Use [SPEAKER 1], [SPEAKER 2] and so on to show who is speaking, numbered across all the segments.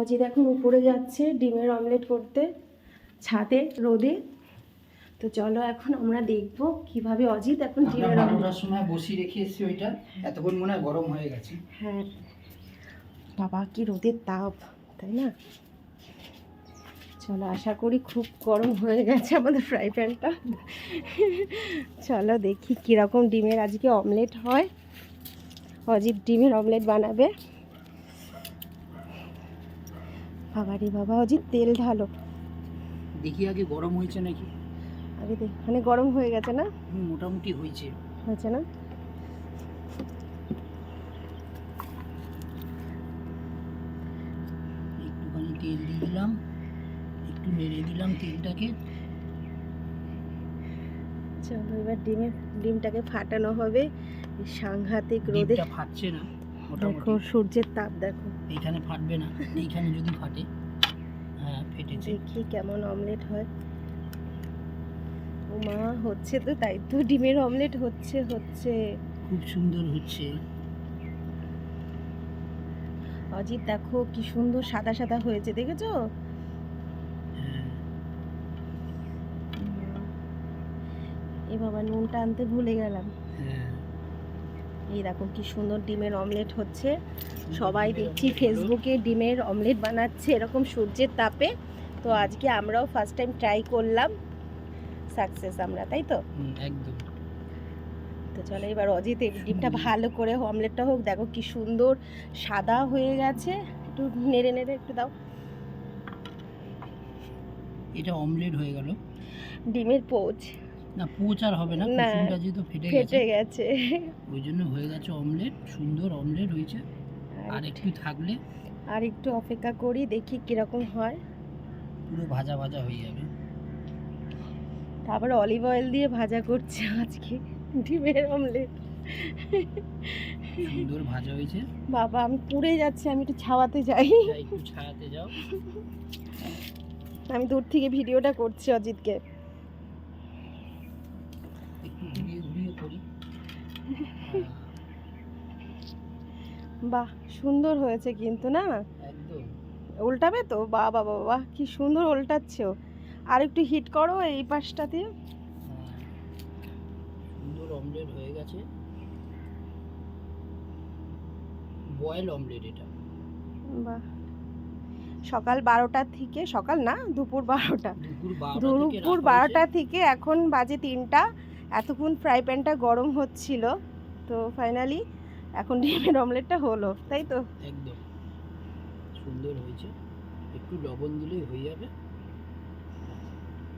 [SPEAKER 1] অজিত এখন উপরে যাচ্ছে ডিমের অমলেট করতে ছাদে রোদে। তো চলো এখন আমরা দেখব কীভাবে অজিত এখন ডিমের অমলেট
[SPEAKER 2] সময় বসিয়ে রেখে এসেছি ওইটা। এতক্ষণ মনে হয় গরম হয়ে গেছে।
[SPEAKER 1] হ্যাঁ। বাবা কি রোদের তাপ তাই না? চলো আশা করি খুব গরম হয়ে গেছে আমাদের ফ্রাই প্যানটা। চলো দেখি কীরকম ডিমের আজকে অমলেট হয়। অজিত ডিমের অমলেট বানাবে। বাবা রে বাবা অজিত তেল ঢালো।
[SPEAKER 2] দেখি আগে গরম হয়েছে নাকি?
[SPEAKER 1] আগে দেখ মানে গরম হয়ে গেছে না?
[SPEAKER 2] মোটামুটি হয়েছে।
[SPEAKER 1] হয়েছে না?
[SPEAKER 2] একটুখানি তেল দিয়ে দিলাম একটু নেড়ে দিলাম তেলটাকে।
[SPEAKER 1] চলো এবার ডিমের ডিমটাকে ফাটানো হবে। সাংঘাতিক রোদে।
[SPEAKER 2] ফাটছে না
[SPEAKER 1] দেখো সূর্যের তাপ দেখো।
[SPEAKER 2] এইখানে ফাটবে না। এইখানে যদি ফাটে হ্যাঁ ফেটেছে
[SPEAKER 1] দেখি কেমন অমলেট হয়। ও মা হচ্ছে তো তাই তো ডিমের অমলেট হচ্ছে হচ্ছে।
[SPEAKER 2] খুব সুন্দর হচ্ছে।
[SPEAKER 1] অজিত দেখো কি সুন্দর সাদা সাদা হয়েছে দেখেছ?
[SPEAKER 2] হ্যাঁ।
[SPEAKER 1] এ বাবা নুনটা আনতে ভুলে গেলাম। এই দেখো কি সুন্দর ডিমের অমলেট হচ্ছে। সবাই দেখছি ফেসবুকে ডিমের অমলেট বানাচ্ছে এরকম সূর্যের তাপে। তো আজকে আমরাও ফার্স্ট টাইম ট্রাই করলাম। সাকসেস আমরা তাই তো?
[SPEAKER 2] একদম।
[SPEAKER 1] তো চলো এবার অজিত এই ডিমটা ভালো করে অমলেটটা হোক। দেখো কি সুন্দর সাদা হয়ে গেছে। একটু নেড়ে নেড়ে একটু দাও।
[SPEAKER 2] এটা অমলেট হয়ে গেল।
[SPEAKER 1] ডিমের পোচ।
[SPEAKER 2] না পোচ আর হবে না কুসুমটা যেহেতু ফেটে গেছে
[SPEAKER 1] ফেটে গেছে।
[SPEAKER 2] ওই জন্য হয়ে গেছে অমলেট সুন্দর অমলেট হয়েছে। আর একটু থাকলে
[SPEAKER 1] আর একটু অপেক্ষা করি দেখি কীরকম হয়।
[SPEAKER 2] পুরো ভাজা ভাজা হয়ে যাবে।
[SPEAKER 1] তারপর অলিভ অয়েল দিয়ে ভাজা করছে আজকে ডিমের অমলেট।
[SPEAKER 2] সুন্দর ভাজা হয়েছে।
[SPEAKER 1] বাবা আমি পুড়ে যাচ্ছি আমি একটু ছাওয়াতে যাই।
[SPEAKER 2] একটু ছায়াতে যাও।
[SPEAKER 1] আমি দূর থেকে ভিডিওটা করছি অজিতকে
[SPEAKER 2] একটু ঘুরিয়ে ঘুরিয়ে করি
[SPEAKER 1] বাহ সুন্দর হয়েছে কিন্তু না? উল্টাবে তো? বাহ বাবা বাবা কি সুন্দর উল্টাচ্ছেও আর একটু হিট করো এই পাশটা দিয়ে।
[SPEAKER 2] সুন্দর অমলেট হয়ে গেছে। বয়েল অমলেট এটা।
[SPEAKER 1] বাহ। সকাল বারোটা থেকে সকাল না দুপুর বারোটা।
[SPEAKER 2] দুপুর বারোটা।
[SPEAKER 1] থেকে এখন বাজে তিনটা। এতক্ষণ ফ্রাই প্যানটা গরম হচ্ছিল। তো ফাইনালি এখন ডিমের অমলেটটা হলো তাই তো?
[SPEAKER 2] একদম। সুন্দর হয়েছে। একটু লবণ দিলেই হয়ে যাবে।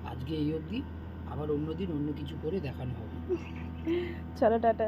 [SPEAKER 2] আজকে এই অবধি আবার অন্যদিন অন্য কিছু করে দেখানো হবে।
[SPEAKER 1] চলো টাটা।